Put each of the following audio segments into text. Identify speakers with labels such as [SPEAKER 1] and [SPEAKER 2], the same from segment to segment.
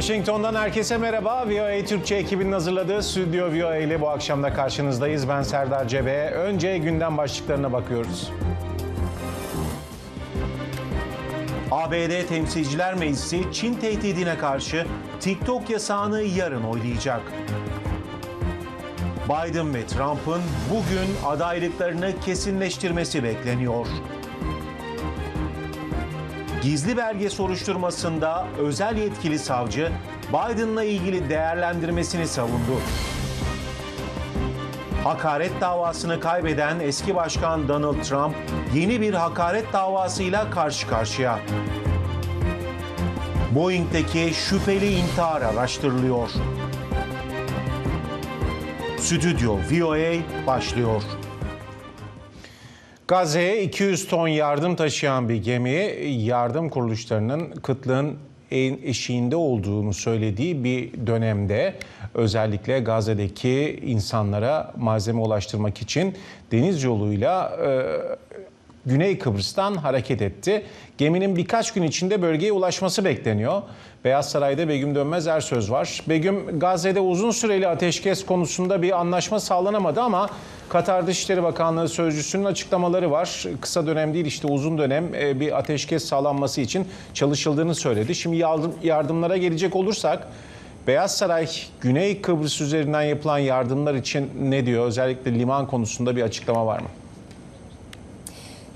[SPEAKER 1] Washington'dan herkese merhaba. VOA Türkçe ekibinin hazırladığı Stüdyo VOA ile bu akşam da karşınızdayız. Ben Serdar Cebe. Önce gündem başlıklarına bakıyoruz. ABD Temsilciler Meclisi Çin tehdidine karşı TikTok yasağını yarın oylayacak. Biden ve Trump'ın bugün adaylıklarını kesinleştirmesi bekleniyor. Gizli belge soruşturmasında özel yetkili savcı Biden'la ilgili değerlendirmesini savundu. Hakaret davasını kaybeden eski başkan Donald Trump yeni bir hakaret davasıyla karşı karşıya. Boeing'deki şüpheli intihar araştırılıyor. Stüdyo VOA başlıyor. Gazze'ye 200 ton yardım taşıyan bir gemi yardım kuruluşlarının kıtlığın en eşiğinde olduğunu söylediği bir dönemde özellikle Gazze'deki insanlara malzeme ulaştırmak için deniz yoluyla e, Güney Kıbrıs'tan hareket etti. Geminin birkaç gün içinde bölgeye ulaşması bekleniyor. Beyaz Saray'da Begüm Dönmez Ersöz var. Begüm, Gazze'de uzun süreli ateşkes konusunda bir anlaşma sağlanamadı ama Katar Dışişleri Bakanlığı Sözcüsü'nün açıklamaları var. Kısa dönem değil işte uzun dönem e, bir ateşkes sağlanması için çalışıldığını söyledi. Şimdi yardım, yardımlara gelecek olursak Beyaz Saray Güney Kıbrıs üzerinden yapılan yardımlar için ne diyor? Özellikle liman konusunda bir açıklama var mı?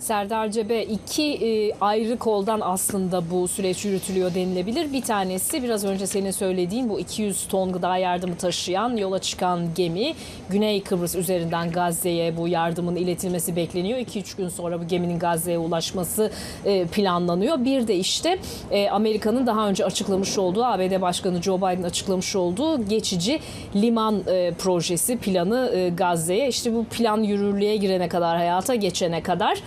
[SPEAKER 2] Serdar Cebe iki e, ayrı koldan aslında bu süreç yürütülüyor denilebilir. Bir tanesi biraz önce senin söylediğin bu 200 ton gıda yardımı taşıyan yola çıkan gemi Güney Kıbrıs üzerinden Gazze'ye bu yardımın iletilmesi bekleniyor. 2-3 gün sonra bu geminin Gazze'ye ulaşması e, planlanıyor. Bir de işte e, Amerika'nın daha önce açıklamış olduğu ABD Başkanı Joe Biden açıklamış olduğu geçici liman projesi planı Gazze'ye. İşte bu plan yürürlüğe girene kadar hayata geçene kadar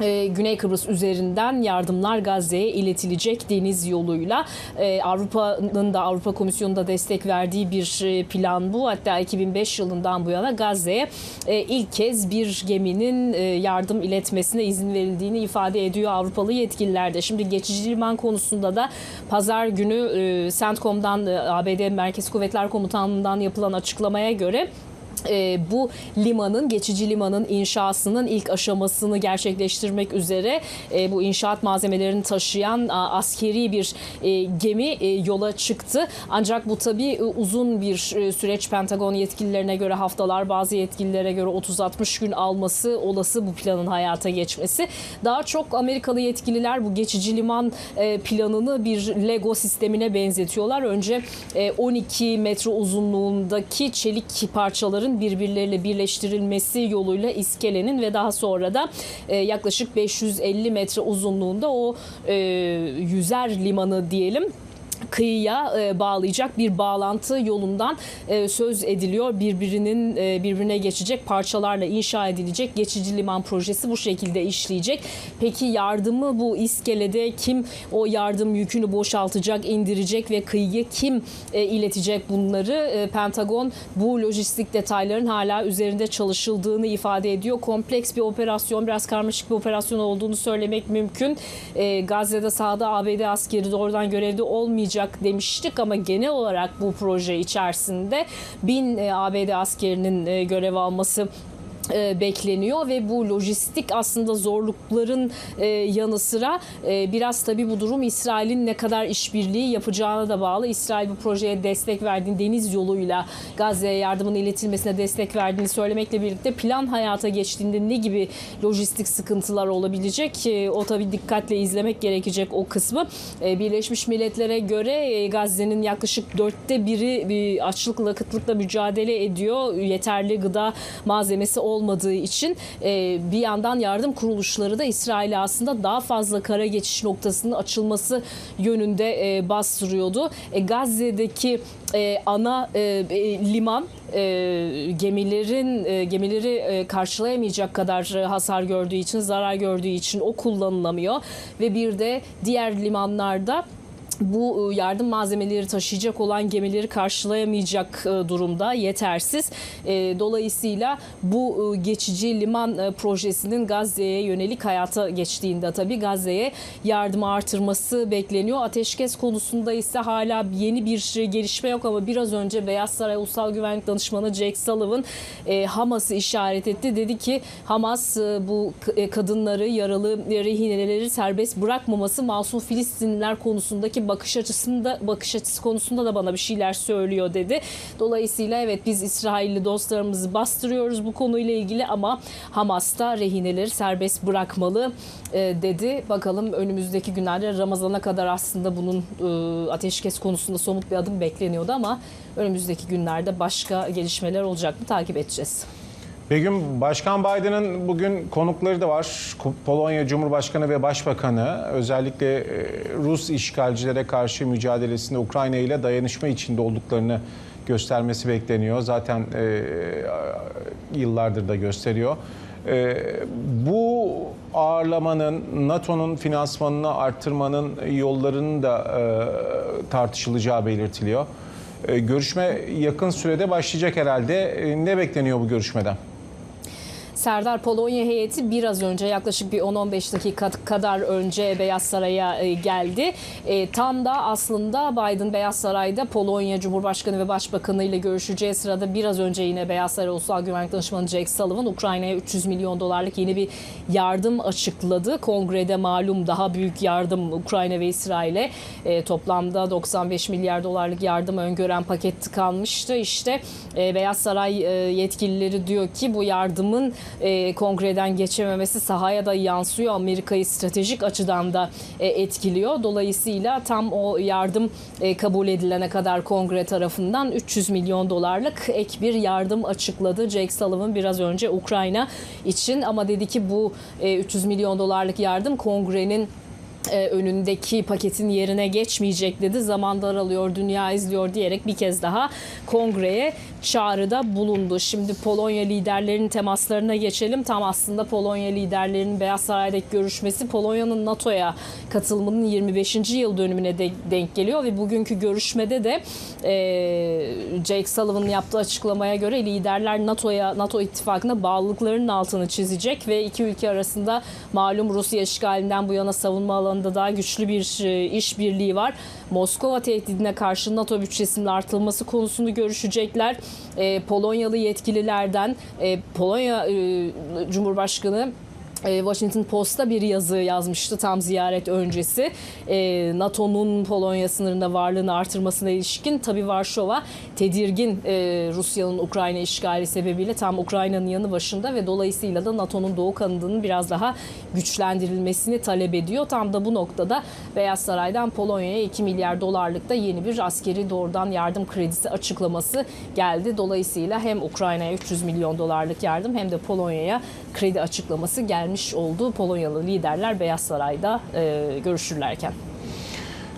[SPEAKER 2] ee, Güney Kıbrıs üzerinden yardımlar Gazze'ye iletilecek deniz yoluyla. Ee, Avrupa'nın da Avrupa Komisyonu da destek verdiği bir e, plan bu. Hatta 2005 yılından bu yana Gazze'ye e, ilk kez bir geminin e, yardım iletmesine izin verildiğini ifade ediyor Avrupalı yetkililer de. Şimdi geçici liman konusunda da pazar günü e, CENTCOM'dan e, ABD Merkez Kuvvetler Komutanlığı'ndan yapılan açıklamaya göre e, bu limanın, geçici limanın inşasının ilk aşamasını gerçekleştirmek üzere e, bu inşaat malzemelerini taşıyan a, askeri bir e, gemi e, yola çıktı. Ancak bu tabii e, uzun bir e, süreç Pentagon yetkililerine göre haftalar, bazı yetkililere göre 30-60 gün alması olası bu planın hayata geçmesi. Daha çok Amerikalı yetkililer bu geçici liman e, planını bir Lego sistemine benzetiyorlar. Önce e, 12 metre uzunluğundaki çelik parçaların birbirleriyle birleştirilmesi yoluyla iskelenin ve daha sonra da e, yaklaşık 550 metre uzunluğunda o e, yüzer limanı diyelim kıyıya e, bağlayacak bir bağlantı yolundan e, söz ediliyor. Birbirinin e, birbirine geçecek parçalarla inşa edilecek geçici liman projesi bu şekilde işleyecek. Peki yardımı bu iskelede kim o yardım yükünü boşaltacak, indirecek ve kıyıya kim iletecek bunları? Pentagon bu lojistik detayların hala üzerinde çalışıldığını ifade ediyor. Kompleks bir operasyon, biraz karmaşık bir operasyon olduğunu söylemek mümkün. Gazze'de sahada ABD askeri doğrudan görevde olmayacak demiştik ama genel olarak bu proje içerisinde bin e, ABD askerinin e, görev alması e, bekleniyor ve bu lojistik aslında zorlukların e, yanı sıra e, biraz tabii bu durum İsrail'in ne kadar işbirliği yapacağına da bağlı. İsrail bu projeye destek verdiğini deniz yoluyla Gazze'ye yardımın iletilmesine destek verdiğini söylemekle birlikte plan hayata geçtiğinde ne gibi lojistik sıkıntılar olabilecek e, o tabii dikkatle izlemek gerekecek o kısmı. E, Birleşmiş Milletler'e göre e, Gazze'nin yaklaşık dörtte biri bir açlıkla kıtlıkla mücadele ediyor. Yeterli gıda malzemesi olmadığı için e, bir yandan yardım kuruluşları da İsrail'e aslında daha fazla kara geçiş noktasının açılması yönünde e, bastırıyordu. E, Gazze'deki e, ana e, e, liman e, gemilerin e, gemileri e, karşılayamayacak kadar e, hasar gördüğü için zarar gördüğü için o kullanılamıyor ve bir de diğer limanlarda bu e, yardım malzemeleri taşıyacak olan gemileri karşılayamayacak e, durumda yetersiz. E, Dolayısıyla bu geçici liman projesinin Gazze'ye yönelik hayata geçtiğinde tabii Gazze'ye yardımı artırması bekleniyor. Ateşkes konusunda ise hala yeni bir gelişme yok ama biraz önce Beyaz Saray Ulusal Güvenlik Danışmanı Jake Sullivan Hamas'ı işaret etti. Dedi ki Hamas bu kadınları, yaralı rehineleri serbest bırakmaması masum Filistinliler konusundaki bakış açısında bakış açısı konusunda da bana bir şeyler söylüyor dedi. Dolayısıyla evet biz İsrailli dostlarımızı bastırıyoruz bu konuyla ilgili ama Hamas da rehineleri serbest bırakmalı e, dedi. Bakalım önümüzdeki günlerde Ramazan'a kadar aslında bunun e, ateşkes konusunda somut bir adım bekleniyordu ama önümüzdeki günlerde başka gelişmeler olacak mı takip edeceğiz.
[SPEAKER 1] Begüm, Başkan Biden'ın bugün konukları da var. Polonya Cumhurbaşkanı ve Başbakanı özellikle e, Rus işgalcilere karşı mücadelesinde Ukrayna ile dayanışma içinde olduklarını göstermesi bekleniyor. Zaten e, yıllardır da gösteriyor. E, bu ağırlamanın NATO'nun finansmanını arttırmanın yollarının da e, tartışılacağı belirtiliyor. E, Görüşme yakın sürede başlayacak herhalde. E, Ne bekleniyor bu görüşmeden?
[SPEAKER 2] Serdar Polonya heyeti biraz önce yaklaşık bir 10-15 dakika kadar önce Beyaz Saray'a e, geldi. E, tam da aslında Biden Beyaz Saray'da Polonya Cumhurbaşkanı ve Başbakanı ile görüşeceği sırada biraz önce yine Beyaz Saray Ulusal Güvenlik Danışmanı Jake Sullivan Ukrayna'ya 300 milyon dolarlık yeni bir yardım açıkladı. Kongrede malum daha büyük yardım Ukrayna ve İsrail'e e, toplamda 95 milyar dolarlık yardım öngören paket tıkanmıştı. İşte e, Beyaz Saray e, yetkilileri diyor ki bu yardımın e, kongreden geçememesi sahaya da yansıyor. Amerika'yı stratejik açıdan da e, etkiliyor. Dolayısıyla tam o yardım e, kabul edilene kadar kongre tarafından 300 milyon dolarlık ek bir yardım açıkladı. Jake Sullivan biraz önce Ukrayna için ama dedi ki bu e, 300 milyon dolarlık yardım kongrenin e, önündeki paketin yerine geçmeyecek dedi. Zaman daralıyor, dünya izliyor diyerek bir kez daha kongreye çağrıda bulundu. Şimdi Polonya liderlerinin temaslarına geçelim. Tam aslında Polonya liderlerinin Beyaz Saray'daki görüşmesi Polonya'nın NATO'ya katılımının 25. yıl dönümüne de denk geliyor ve bugünkü görüşmede de e, Jake Sullivan'ın yaptığı açıklamaya göre liderler NATO'ya NATO ittifakına bağlılıklarının altını çizecek ve iki ülke arasında malum Rusya işgalinden bu yana savunma alanında daha güçlü bir e, işbirliği var. Moskova tehdidine karşı NATO bütçesinin artılması konusunu görüşecekler. E, Polonyalı yetkililerden e, Polonya Cumhurbaşkanı Washington Post'ta bir yazı yazmıştı tam ziyaret öncesi. E, NATO'nun Polonya sınırında varlığını artırmasına ilişkin tabi Varşova tedirgin e, Rusya'nın Ukrayna işgali sebebiyle tam Ukrayna'nın yanı başında ve dolayısıyla da NATO'nun doğu kanadının biraz daha güçlendirilmesini talep ediyor. Tam da bu noktada Beyaz Saray'dan Polonya'ya 2 milyar dolarlık da yeni bir askeri doğrudan yardım kredisi açıklaması geldi. Dolayısıyla hem Ukrayna'ya 300 milyon dolarlık yardım hem de Polonya'ya kredi açıklaması gelmiş oldu. Polonyalı liderler Beyaz Saray'da e, görüşürlerken.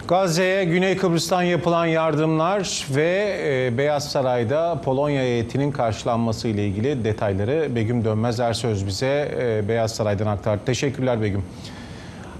[SPEAKER 1] Gazze'ye Güney Kıbrıs'tan yapılan yardımlar ve e, Beyaz Saray'da Polonya heyetinin karşılanması ile ilgili detayları Begüm Dönmez Ersöz bize e, Beyaz Saray'dan aktardı. Teşekkürler Begüm.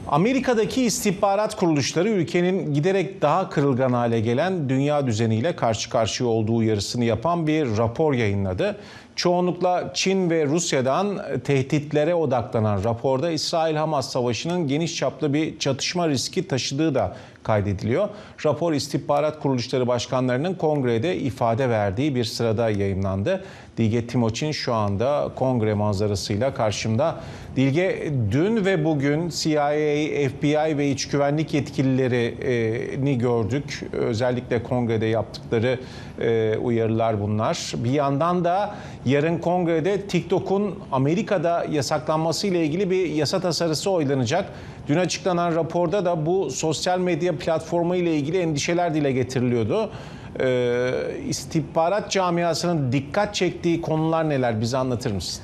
[SPEAKER 1] Amerika'daki istihbarat kuruluşları ülkenin giderek daha kırılgan hale gelen dünya düzeniyle karşı karşıya olduğu uyarısını yapan bir rapor yayınladı. Çoğunlukla Çin ve Rusya'dan tehditlere odaklanan raporda İsrail-Hamas savaşının geniş çaplı bir çatışma riski taşıdığı da kaydediliyor. Rapor istihbarat kuruluşları başkanlarının kongrede ifade verdiği bir sırada yayınlandı. Dilge Timoçin şu anda kongre manzarasıyla karşımda. Dilge dün ve bugün CIA, FBI ve iç güvenlik yetkililerini gördük. Özellikle kongrede yaptıkları e, uyarılar bunlar. Bir yandan da yarın kongrede TikTok'un Amerika'da yasaklanması ile ilgili bir yasa tasarısı oylanacak. Dün açıklanan raporda da bu sosyal medya platformu ile ilgili endişeler dile getiriliyordu. Ee, istihbarat camiasının dikkat çektiği konular neler bize anlatır mısın?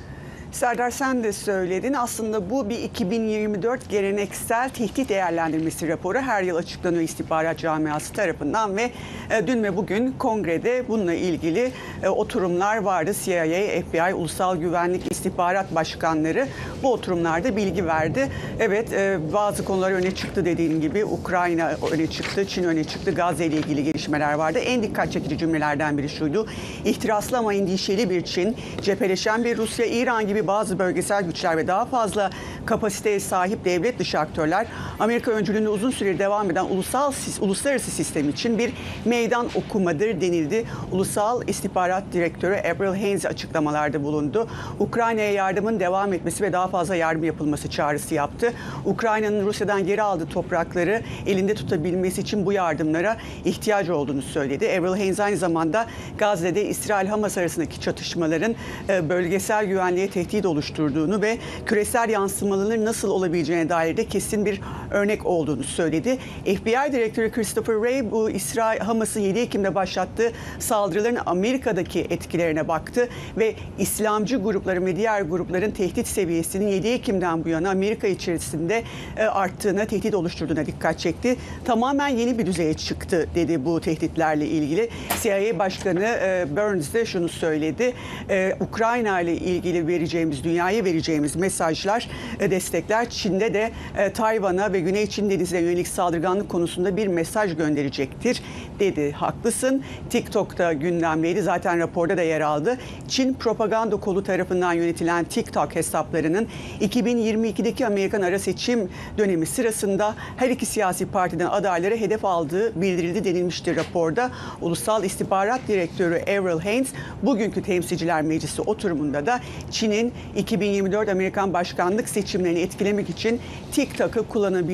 [SPEAKER 3] Serdar sen de söyledin. Aslında bu bir 2024 geleneksel tehdit değerlendirmesi raporu her yıl açıklanıyor istihbarat camiası tarafından ve e, dün ve bugün kongrede bununla ilgili e, oturumlar vardı. CIA, FBI, Ulusal Güvenlik İstihbarat Başkanları bu oturumlarda bilgi verdi. Evet e, bazı konular öne çıktı dediğin gibi. Ukrayna öne çıktı, Çin öne çıktı. Gazze ile ilgili gelişmeler vardı. En dikkat çekici cümlelerden biri şuydu. İhtiraslı ama endişeli bir Çin, cepheleşen bir Rusya, İran gibi bazı bölgesel güçler ve daha fazla kapasiteye sahip devlet dışı aktörler Amerika öncülüğünde uzun süre devam eden ulusal uluslararası sistem için bir meydan okumadır denildi. Ulusal İstihbarat Direktörü April Haynes açıklamalarda bulundu. Ukrayna'ya yardımın devam etmesi ve daha fazla yardım yapılması çağrısı yaptı. Ukrayna'nın Rusya'dan geri aldığı toprakları elinde tutabilmesi için bu yardımlara ihtiyacı olduğunu söyledi. April Haynes aynı zamanda Gazze'de İsrail-Hamas arasındaki çatışmaların e, bölgesel güvenliğe tehdit oluşturduğunu ve küresel yansımaların nasıl olabileceğine dair de kesin bir örnek olduğunu söyledi. FBI Direktörü Christopher Wray bu İsrail Hamas'ın 7 Ekim'de başlattığı saldırıların Amerika'daki etkilerine baktı ve İslamcı grupların ve diğer grupların tehdit seviyesinin 7 Ekim'den bu yana Amerika içerisinde e, arttığına, tehdit oluşturduğuna dikkat çekti. Tamamen yeni bir düzeye çıktı dedi bu tehditlerle ilgili. CIA Başkanı e, Burns de şunu söyledi. E, Ukrayna ile ilgili vereceğimiz, dünyaya vereceğimiz mesajlar, destekler Çin'de de Tayvan'a ve Güney Çin Denizi'ne yönelik saldırganlık konusunda bir mesaj gönderecektir dedi. Haklısın. TikTok'ta gündemdeydi. Zaten raporda da yer aldı. Çin propaganda kolu tarafından yönetilen TikTok hesaplarının 2022'deki Amerikan ara seçim dönemi sırasında her iki siyasi partiden adayları hedef aldığı bildirildi denilmiştir raporda. Ulusal İstihbarat Direktörü Avril Haines bugünkü Temsilciler Meclisi oturumunda da Çin'in 2024 Amerikan başkanlık seçimlerini etkilemek için TikTok'ı kullanabileceğini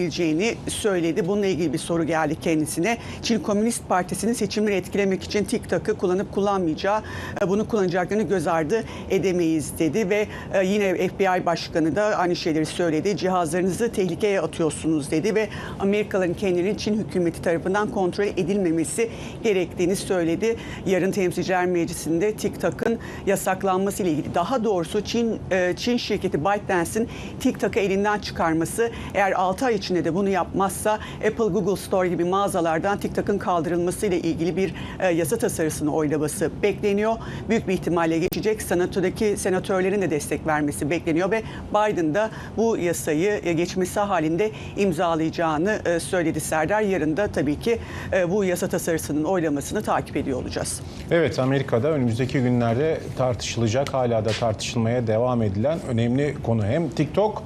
[SPEAKER 3] söyledi. Bununla ilgili bir soru geldi kendisine. Çin Komünist Partisi'nin seçimleri etkilemek için TikTok'ı kullanıp kullanmayacağı, e, bunu kullanacaklarını göz ardı edemeyiz dedi ve e, yine FBI Başkanı da aynı şeyleri söyledi. Cihazlarınızı tehlikeye atıyorsunuz dedi ve Amerikalıların kendilerinin Çin hükümeti tarafından kontrol edilmemesi gerektiğini söyledi. Yarın Temsilciler Meclisi'nde TikTok'ın yasaklanması ile ilgili daha doğrusu Çin e, Çin şirketi ByteDance'in TikTok'ı elinden çıkarması eğer 6 ay içinde de bunu yapmazsa Apple Google Store gibi mağazalardan TikTok'ın kaldırılması ile ilgili bir e, yasa tasarısını oylaması bekleniyor. Büyük bir ihtimalle geçecek. Senatodaki senatörlerin de destek vermesi bekleniyor ve Biden da bu yasayı e, geçmesi halinde imzalayacağını e, söyledi Serdar. Yarın da tabii ki e, bu yasa tasarısının oylamasını takip ediyor olacağız.
[SPEAKER 1] Evet Amerika'da önümüzdeki günlerde tartışılacak hala da tartışılmaya devam edilen önemli konu hem TikTok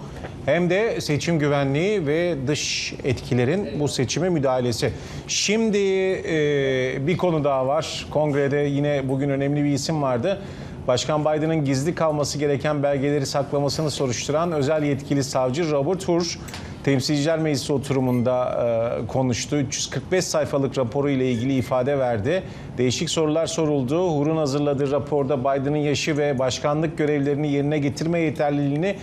[SPEAKER 1] hem de seçim güvenliği ve dış etkilerin bu seçime müdahalesi. Şimdi e, bir konu daha var. Kongrede yine bugün önemli bir isim vardı. Başkan Biden'ın gizli kalması gereken belgeleri saklamasını soruşturan özel yetkili savcı Robert Hur Temsilciler Meclisi oturumunda e, konuştu. 345 sayfalık raporu ile ilgili ifade verdi. Değişik sorular soruldu. Hur'un hazırladığı raporda Biden'ın yaşı ve başkanlık görevlerini yerine getirme yeterliliğini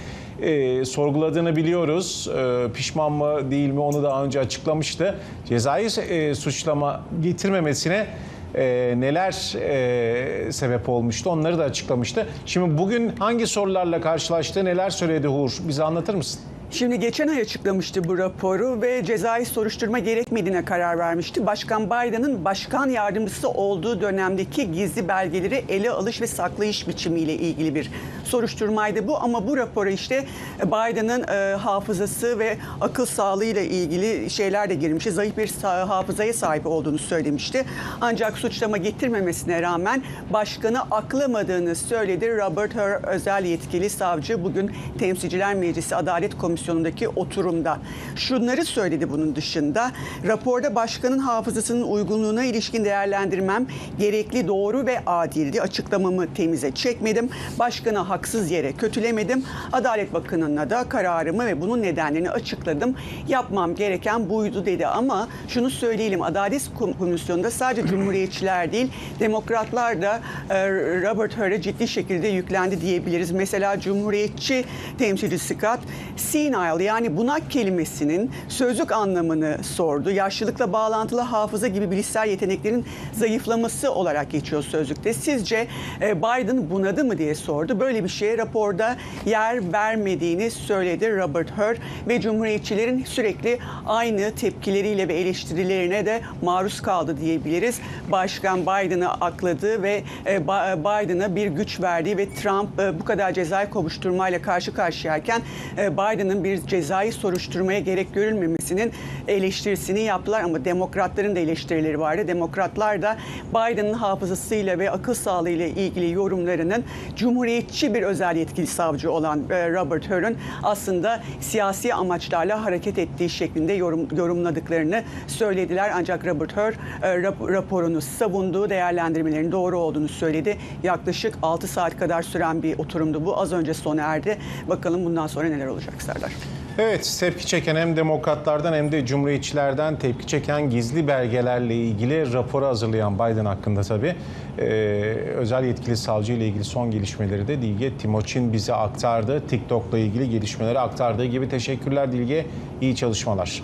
[SPEAKER 1] e, sorguladığını biliyoruz. E, pişman mı değil mi onu daha önce açıklamıştı. Cezai e, suçlama getirmemesine e, neler e, sebep olmuştu onları da açıklamıştı. Şimdi bugün hangi sorularla karşılaştı, neler söyledi Hur? Bize anlatır mısın?
[SPEAKER 3] Şimdi geçen ay açıklamıştı bu raporu ve cezai soruşturma gerekmediğine karar vermişti. Başkan Biden'ın başkan yardımcısı olduğu dönemdeki gizli belgeleri ele alış ve saklayış biçimiyle ilgili bir soruşturmaydı bu. Ama bu rapora işte Biden'ın e, hafızası ve akıl sağlığıyla ilgili şeyler de girmişti. Zayıf bir hafızaya sahip olduğunu söylemişti. Ancak suçlama getirmemesine rağmen başkanı aklamadığını söyledi. Robert Hur özel yetkili savcı bugün Temsilciler Meclisi Adalet Komisyonu'ndaki oturumda. Şunları söyledi bunun dışında. Raporda başkanın hafızasının uygunluğuna ilişkin değerlendirmem gerekli, doğru ve adildi. Açıklamamı temize çekmedim. Başkanı haksız yere kötülemedim. Adalet Bakanı'na da kararımı ve bunun nedenlerini açıkladım. Yapmam gereken buydu dedi ama şunu söyleyelim Adalet Komisyonu'nda sadece Cumhuriyetçiler değil Demokratlar da e, Robert Hur'e ciddi şekilde yüklendi diyebiliriz. Mesela Cumhuriyetçi temsilci Scott senile yani bunak kelimesinin sözlük anlamını sordu. Yaşlılıkla bağlantılı hafıza gibi bilişsel yeteneklerin zayıflaması olarak geçiyor sözlükte. Sizce e, Biden bunadı mı diye sordu. Böyle bir şeye raporda yer vermediğini söyledi Robert Hur ve Cumhuriyetçilerin sürekli aynı tepkileriyle ve eleştirilerine de maruz kaldı diyebiliriz. Başkan Biden'ı akladı ve e, Ba- Biden'a bir güç verdi ve Trump e, bu kadar cezai kovuşturmayla karşı karşıyayken e, Biden'ın bir cezai soruşturmaya gerek görülmemesinin eleştirisini yaptılar ama demokratların da eleştirileri vardı. Demokratlar da Biden'ın hafızasıyla ve akıl sağlığıyla ilgili yorumlarının cumhuriyetçi bir özel yetkili savcı olan e, Robert Hur'un aslında siyasi amaçlarla hareket ettiği şeklinde yorum, yorumladıklarını söylediler. Ancak Robert Hur e, rap- raporunu savunduğu değerlendirmelerin doğru olduğunu söyledi. Yaklaşık 6 saat kadar süren bir oturumdu bu. Az önce sona erdi. Bakalım bundan sonra neler olacak Serdar.
[SPEAKER 1] Evet, tepki çeken hem demokratlardan hem de cumhuriyetçilerden tepki çeken gizli belgelerle ilgili raporu hazırlayan Biden hakkında tabii e, özel yetkili savcı ile ilgili son gelişmeleri de Dilge Timoçin bize aktardı. TikTok'la ilgili gelişmeleri aktardığı gibi teşekkürler Dilge. İyi çalışmalar.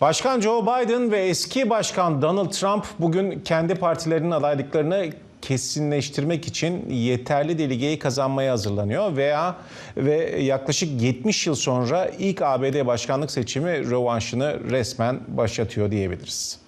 [SPEAKER 1] Başkan Joe Biden ve eski başkan Donald Trump bugün kendi partilerinin adaylıklarını kesinleştirmek için yeterli delegeyi kazanmaya hazırlanıyor veya ve yaklaşık 70 yıl sonra ilk ABD başkanlık seçimi rövanşını resmen başlatıyor diyebiliriz.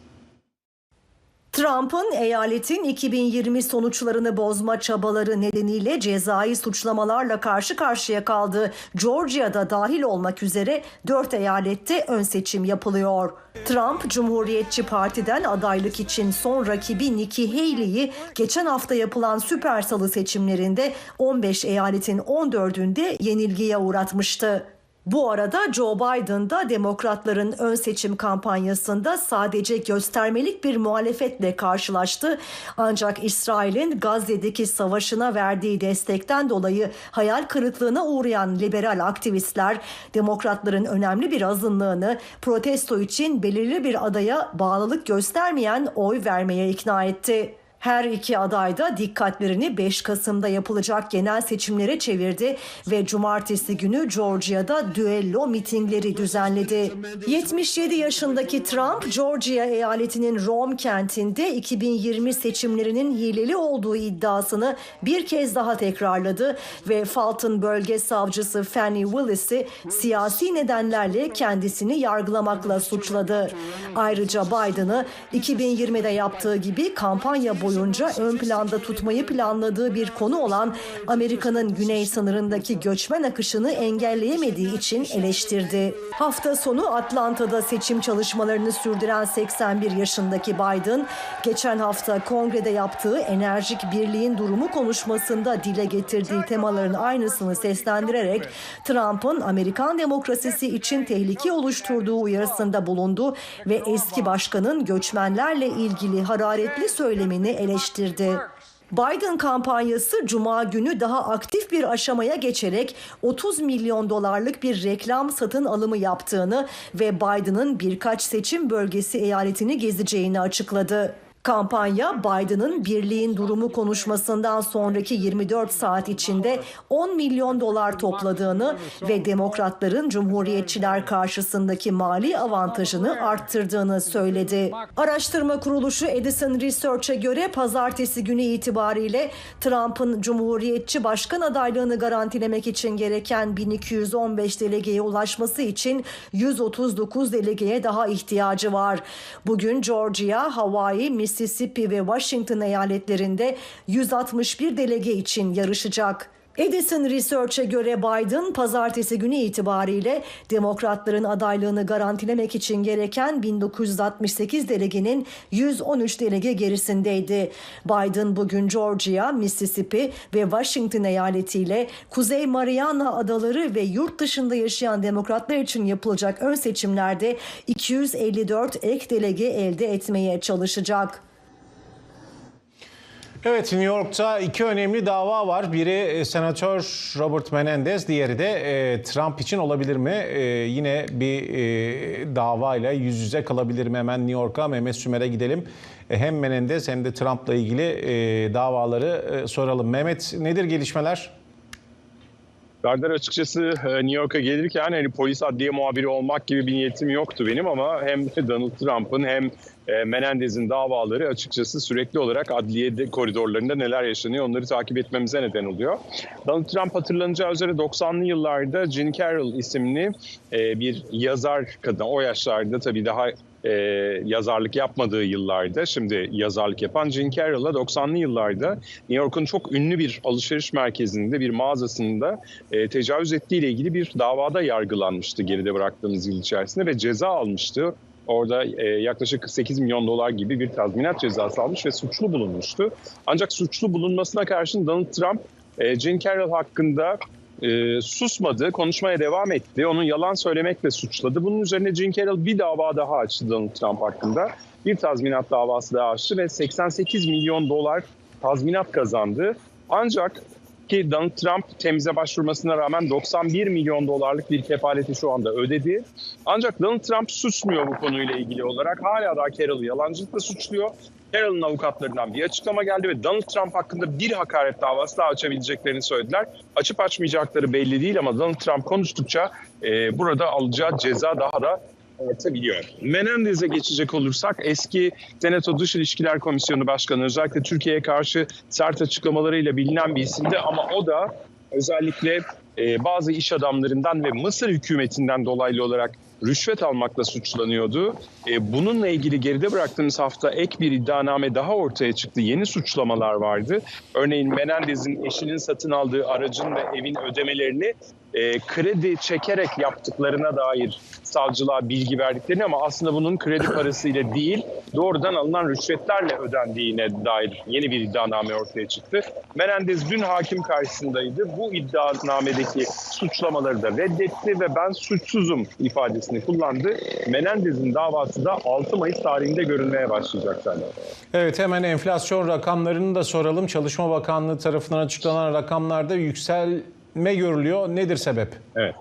[SPEAKER 4] Trump'ın eyaletin 2020 sonuçlarını bozma çabaları nedeniyle cezai suçlamalarla karşı karşıya kaldığı Georgia'da dahil olmak üzere 4 eyalette ön seçim yapılıyor. Trump, Cumhuriyetçi Parti'den adaylık için son rakibi Nikki Haley'i geçen hafta yapılan süper salı seçimlerinde 15 eyaletin 14'ünde yenilgiye uğratmıştı. Bu arada Joe Biden da demokratların ön seçim kampanyasında sadece göstermelik bir muhalefetle karşılaştı. Ancak İsrail'in Gazze'deki savaşına verdiği destekten dolayı hayal kırıklığına uğrayan liberal aktivistler demokratların önemli bir azınlığını protesto için belirli bir adaya bağlılık göstermeyen oy vermeye ikna etti. Her iki aday da dikkatlerini 5 Kasım'da yapılacak genel seçimlere çevirdi ve cumartesi günü Georgia'da düello mitingleri düzenledi. 77 yaşındaki Trump, Georgia eyaletinin Rome kentinde 2020 seçimlerinin hileli olduğu iddiasını bir kez daha tekrarladı ve Fulton bölge savcısı Fannie Willis'i siyasi nedenlerle kendisini yargılamakla suçladı. Ayrıca Biden'ı 2020'de yaptığı gibi kampanya boyunca ön planda tutmayı planladığı bir konu olan Amerika'nın güney sınırındaki göçmen akışını engelleyemediği için eleştirdi. Hafta sonu Atlanta'da seçim çalışmalarını sürdüren 81 yaşındaki Biden, geçen hafta kongrede yaptığı enerjik birliğin durumu konuşmasında dile getirdiği temaların aynısını seslendirerek Trump'ın Amerikan demokrasisi için tehlike oluşturduğu uyarısında bulundu ve eski başkanın göçmenlerle ilgili hararetli söylemini eleştirdi. Biden kampanyası cuma günü daha aktif bir aşamaya geçerek 30 milyon dolarlık bir reklam satın alımı yaptığını ve Biden'ın birkaç seçim bölgesi eyaletini gezeceğini açıkladı. Kampanya Biden'ın birliğin durumu konuşmasından sonraki 24 saat içinde 10 milyon dolar topladığını ve demokratların cumhuriyetçiler karşısındaki mali avantajını arttırdığını söyledi. Araştırma kuruluşu Edison Research'e göre pazartesi günü itibariyle Trump'ın cumhuriyetçi başkan adaylığını garantilemek için gereken 1215 delegeye ulaşması için 139 delegeye daha ihtiyacı var. Bugün Georgia, Hawaii, Mississippi ve Washington eyaletlerinde 161 delege için yarışacak. Edison Research'e göre Biden pazartesi günü itibariyle demokratların adaylığını garantilemek için gereken 1968 delegenin 113 delege gerisindeydi. Biden bugün Georgia, Mississippi ve Washington eyaletiyle Kuzey Mariana Adaları ve yurt dışında yaşayan demokratlar için yapılacak ön seçimlerde 254 ek delege elde etmeye çalışacak.
[SPEAKER 1] Evet New York'ta iki önemli dava var. Biri e, Senatör Robert Menendez, diğeri de e, Trump için olabilir mi? E, yine bir e, davayla yüz yüze kalabilir mi? Hemen New York'a Mehmet Sümer'e gidelim. E, hem Menendez hem de Trump'la ilgili e, davaları e, soralım. Mehmet nedir gelişmeler?
[SPEAKER 5] Serdar açıkçası e, New York'a gelirken hani polis adliye muhabiri olmak gibi bir niyetim yoktu benim ama hem Donald Trump'ın hem e, Menendez'in davaları açıkçası sürekli olarak adliye koridorlarında neler yaşanıyor onları takip etmemize neden oluyor. Donald Trump hatırlanacağı üzere 90'lı yıllarda Jean Carroll isimli e, bir yazar kadın o yaşlarda tabii daha e, yazarlık yapmadığı yıllarda şimdi yazarlık yapan Jean Carroll'a 90'lı yıllarda New York'un çok ünlü bir alışveriş merkezinde bir mağazasında e, tecavüz ettiği ile ilgili bir davada yargılanmıştı geride bıraktığımız yıl içerisinde ve ceza almıştı. Orada e, yaklaşık 48 milyon dolar gibi bir tazminat cezası almış ve suçlu bulunmuştu. Ancak suçlu bulunmasına karşın Donald Trump e, Jean Carroll hakkında e, susmadı, konuşmaya devam etti. Onu yalan söylemekle suçladı. Bunun üzerine Jean Carroll bir dava daha açtı Donald Trump hakkında. Bir tazminat davası daha açtı ve 88 milyon dolar tazminat kazandı. Ancak ki Donald Trump temize başvurmasına rağmen 91 milyon dolarlık bir kefaleti şu anda ödedi. Ancak Donald Trump susmuyor bu konuyla ilgili olarak. Hala daha Carroll'ı yalancılıkla suçluyor. Carroll'ın avukatlarından bir açıklama geldi ve Donald Trump hakkında bir hakaret davası daha açabileceklerini söylediler. Açıp açmayacakları belli değil ama Donald Trump konuştukça e, burada alacağı ceza daha da artabiliyor. Menendez'e geçecek olursak eski Senato Dış İlişkiler Komisyonu Başkanı özellikle Türkiye'ye karşı sert açıklamalarıyla bilinen bir isimdi ama o da özellikle e, bazı iş adamlarından ve Mısır hükümetinden dolaylı olarak rüşvet almakla suçlanıyordu. E, bununla ilgili geride bıraktığımız hafta ek bir iddianame daha ortaya çıktı. Yeni suçlamalar vardı. Örneğin Menendez'in eşinin satın aldığı aracın ve evin ödemelerini e, kredi çekerek yaptıklarına dair savcılığa bilgi verdiklerini ama aslında bunun kredi parasıyla değil doğrudan alınan rüşvetlerle ödendiğine dair yeni bir iddianame ortaya çıktı. Menendez dün hakim karşısındaydı. Bu iddianamedeki suçlamaları da reddetti ve ben suçsuzum ifadesini kullandı. Menendez'in davası da 6 Mayıs tarihinde görülmeye başlayacak zaten.
[SPEAKER 1] Evet hemen enflasyon rakamlarını da soralım. Çalışma Bakanlığı tarafından açıklanan rakamlarda yükselme görülüyor. Nedir sebep?
[SPEAKER 5] Evet.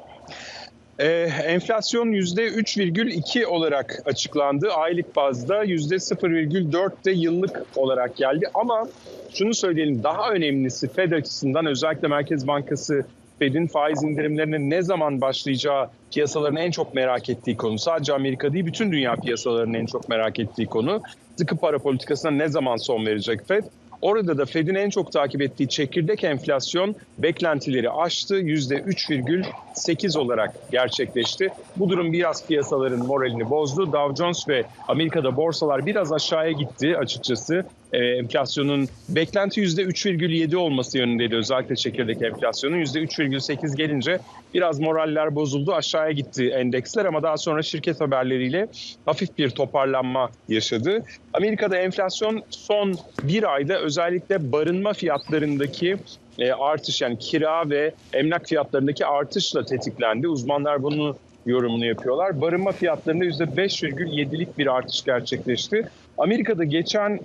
[SPEAKER 5] Ee, enflasyon %3,2 olarak açıklandı. Aylık bazda %0,4 de yıllık olarak geldi. Ama şunu söyleyelim daha önemlisi Fed açısından özellikle Merkez Bankası Fed'in faiz indirimlerine ne zaman başlayacağı piyasaların en çok merak ettiği konu. Sadece Amerika değil bütün dünya piyasalarının en çok merak ettiği konu. Sıkı para politikasına ne zaman son verecek Fed? Orada da Fed'in en çok takip ettiği çekirdek enflasyon beklentileri aştı. %3,8 olarak gerçekleşti. Bu durum biraz piyasaların moralini bozdu. Dow Jones ve Amerika'da borsalar biraz aşağıya gitti açıkçası. Ee, enflasyonun beklenti %3,7 olması yönündeydi özellikle çekirdek enflasyonun. %3,8 gelince biraz moraller bozuldu. Aşağıya gitti endeksler ama daha sonra şirket haberleriyle hafif bir toparlanma yaşadı. Amerika'da enflasyon son bir ayda özellikle barınma fiyatlarındaki e, artış yani kira ve emlak fiyatlarındaki artışla tetiklendi. Uzmanlar bunu yorumunu yapıyorlar. Barınma fiyatlarında %5,7'lik bir artış gerçekleşti. Amerika'da geçen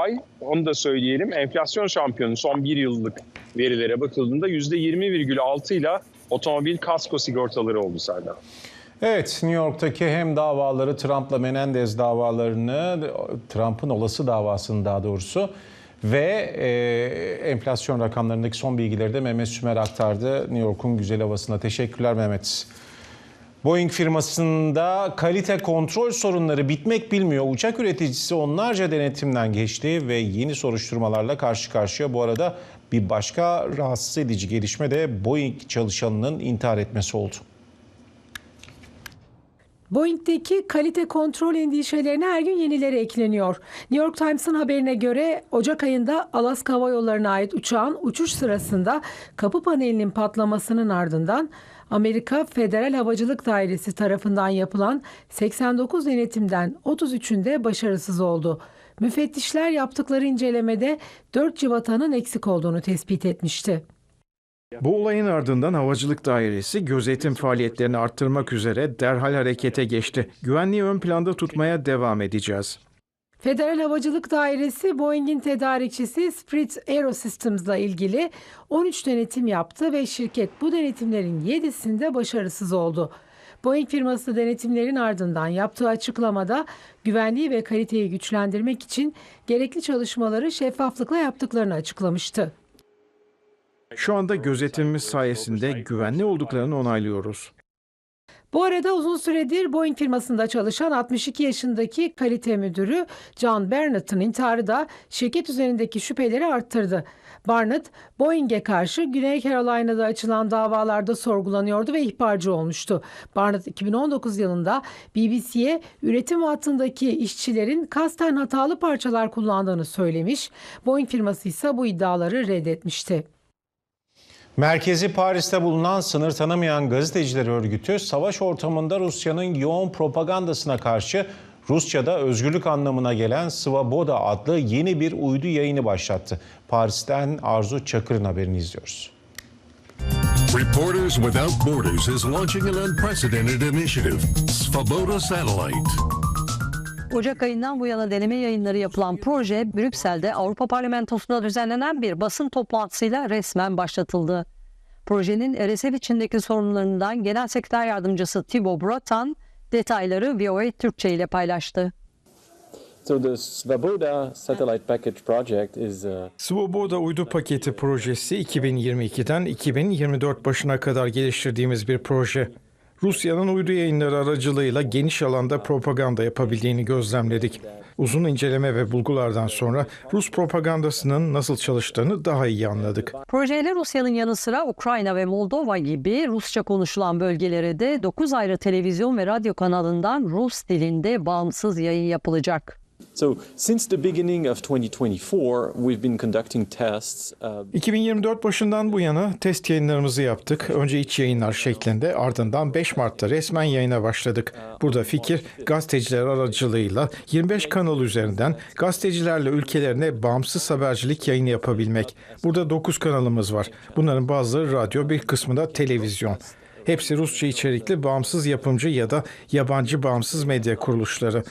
[SPEAKER 5] ay onu da söyleyelim enflasyon şampiyonu son bir yıllık verilere bakıldığında %20,6 ile otomobil kasko sigortaları oldu Serdar.
[SPEAKER 1] Evet, New York'taki hem davaları Trump'la Menendez davalarını, Trump'ın olası davasını daha doğrusu ve e, enflasyon rakamlarındaki son bilgileri de Mehmet Sümer aktardı. New York'un güzel havasına teşekkürler Mehmet. Boeing firmasında kalite kontrol sorunları bitmek bilmiyor. Uçak üreticisi onlarca denetimden geçti ve yeni soruşturmalarla karşı karşıya. Bu arada bir başka rahatsız edici gelişme de Boeing çalışanının intihar etmesi oldu.
[SPEAKER 6] Boeing'deki kalite kontrol endişelerine her gün yenileri ekleniyor. New York Times'ın haberine göre Ocak ayında Alaska Hava Yolları'na ait uçağın uçuş sırasında kapı panelinin patlamasının ardından Amerika Federal Havacılık Dairesi tarafından yapılan 89 denetimden 33'ünde başarısız oldu. Müfettişler yaptıkları incelemede 4 civatanın eksik olduğunu tespit etmişti.
[SPEAKER 7] Bu olayın ardından Havacılık Dairesi gözetim faaliyetlerini arttırmak üzere derhal harekete geçti. Güvenliği ön planda tutmaya devam edeceğiz.
[SPEAKER 6] Federal Havacılık Dairesi Boeing'in tedarikçisi Spirit Aerosystems'la ilgili 13 denetim yaptı ve şirket bu denetimlerin 7'sinde başarısız oldu. Boeing firması denetimlerin ardından yaptığı açıklamada güvenliği ve kaliteyi güçlendirmek için gerekli çalışmaları şeffaflıkla yaptıklarını açıklamıştı.
[SPEAKER 7] Şu anda gözetimimiz sayesinde güvenli olduklarını onaylıyoruz.
[SPEAKER 6] Bu arada uzun süredir Boeing firmasında çalışan 62 yaşındaki kalite müdürü John Barnett'ın intiharı da şirket üzerindeki şüpheleri arttırdı. Barnett, Boeing'e karşı Güney Carolina'da açılan davalarda sorgulanıyordu ve ihbarcı olmuştu. Barnett 2019 yılında BBC'ye üretim hattındaki işçilerin kasten hatalı parçalar kullandığını söylemiş. Boeing firması ise bu iddiaları reddetmişti.
[SPEAKER 1] Merkezi Paris'te bulunan sınır tanımayan gazeteciler örgütü savaş ortamında Rusya'nın yoğun propagandasına karşı Rusça'da özgürlük anlamına gelen Svaboda adlı yeni bir uydu yayını başlattı. Paris'ten Arzu Çakır'ın haberini izliyoruz.
[SPEAKER 8] Reporters Without Borders is launching an unprecedented initiative, Svoboda Satellite.
[SPEAKER 9] Ocak ayından bu yana deneme yayınları yapılan proje Brüksel'de Avrupa Parlamentosu'nda düzenlenen bir basın toplantısıyla resmen başlatıldı. Projenin RSF içindeki sorunlarından Genel Sekreter Yardımcısı Thibaut Bratan detayları VOA Türkçe ile paylaştı.
[SPEAKER 10] So the Svoboda Satellite Package Project is uh,
[SPEAKER 7] Svoboda uydu paketi projesi 2022'den 2024 başına kadar geliştirdiğimiz bir proje. Rusya'nın uydu yayınları aracılığıyla geniş alanda propaganda yapabildiğini gözlemledik. Uzun inceleme ve bulgulardan sonra Rus propagandasının nasıl çalıştığını daha iyi anladık.
[SPEAKER 9] Projeyle Rusya'nın yanı sıra Ukrayna ve Moldova gibi Rusça konuşulan bölgelere de 9 ayrı televizyon ve radyo kanalından Rus dilinde bağımsız yayın yapılacak.
[SPEAKER 10] So since the beginning of 2024, we've been conducting tests. Uh,
[SPEAKER 7] 2024 başından bu yana test yayınlarımızı yaptık. Önce iç yayınlar şeklinde ardından 5 Mart'ta resmen yayına başladık. Burada fikir gazeteciler aracılığıyla 25 kanal üzerinden gazetecilerle ülkelerine bağımsız habercilik yayını yapabilmek. Burada 9 kanalımız var. Bunların bazıları radyo, bir kısmı da televizyon. Hepsi Rusça içerikli bağımsız yapımcı ya da yabancı bağımsız medya kuruluşları.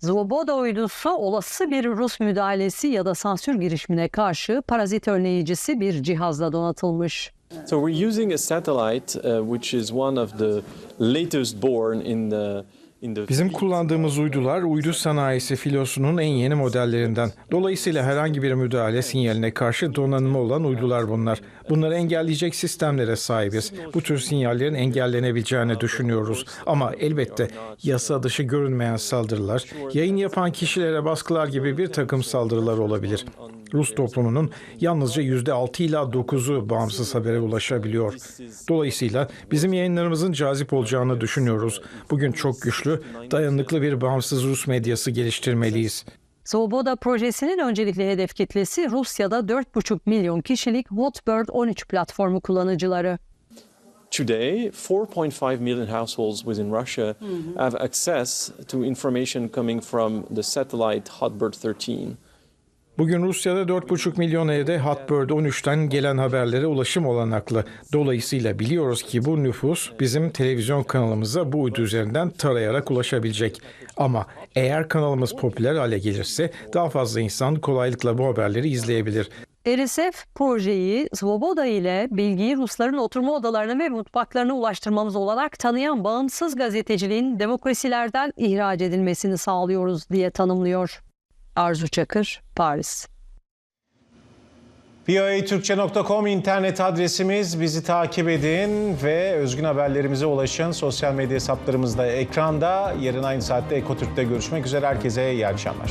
[SPEAKER 9] Zvoboda uydusu olası bir Rus müdahalesi ya da sansür girişimine karşı parazit önleyicisi bir cihazla donatılmış.
[SPEAKER 10] so we're using a satellite uh, which is one of the latest born in the
[SPEAKER 7] Bizim kullandığımız uydular uydu sanayisi filosunun en yeni modellerinden. Dolayısıyla herhangi bir müdahale sinyaline karşı donanımı olan uydular bunlar. Bunları engelleyecek sistemlere sahibiz. Bu tür sinyallerin engellenebileceğini düşünüyoruz. Ama elbette yasa dışı görünmeyen saldırılar, yayın yapan kişilere baskılar gibi bir takım saldırılar olabilir. Rus toplumunun yalnızca %6 ila 9'u bağımsız habere ulaşabiliyor. Dolayısıyla bizim yayınlarımızın cazip olacağını düşünüyoruz. Bugün çok güçlü, dayanıklı bir bağımsız Rus medyası geliştirmeliyiz.
[SPEAKER 9] Svoboda projesinin öncelikli hedef kitlesi Rusya'da 4,5 milyon kişilik Hotbird 13 platformu kullanıcıları.
[SPEAKER 10] today 4.5 million households within Russia have access to information coming from the satellite Hotbird 13.
[SPEAKER 7] Bugün Rusya'da 4,5 milyon evde Hotbird 13'ten gelen haberlere ulaşım olanaklı. Dolayısıyla biliyoruz ki bu nüfus bizim televizyon kanalımıza bu uydu üzerinden tarayarak ulaşabilecek. Ama eğer kanalımız popüler hale gelirse daha fazla insan kolaylıkla bu haberleri izleyebilir.
[SPEAKER 9] RSF projeyi Svoboda ile bilgiyi Rusların oturma odalarına ve mutfaklarına ulaştırmamız olarak tanıyan bağımsız gazeteciliğin demokrasilerden ihraç edilmesini sağlıyoruz diye tanımlıyor. Arzu Çakır, Paris.
[SPEAKER 1] voatürkçe.com internet adresimiz. Bizi takip edin ve özgün haberlerimize ulaşın. Sosyal medya hesaplarımız da ekranda. Yarın aynı saatte Ekotürk'te görüşmek üzere. Herkese iyi akşamlar.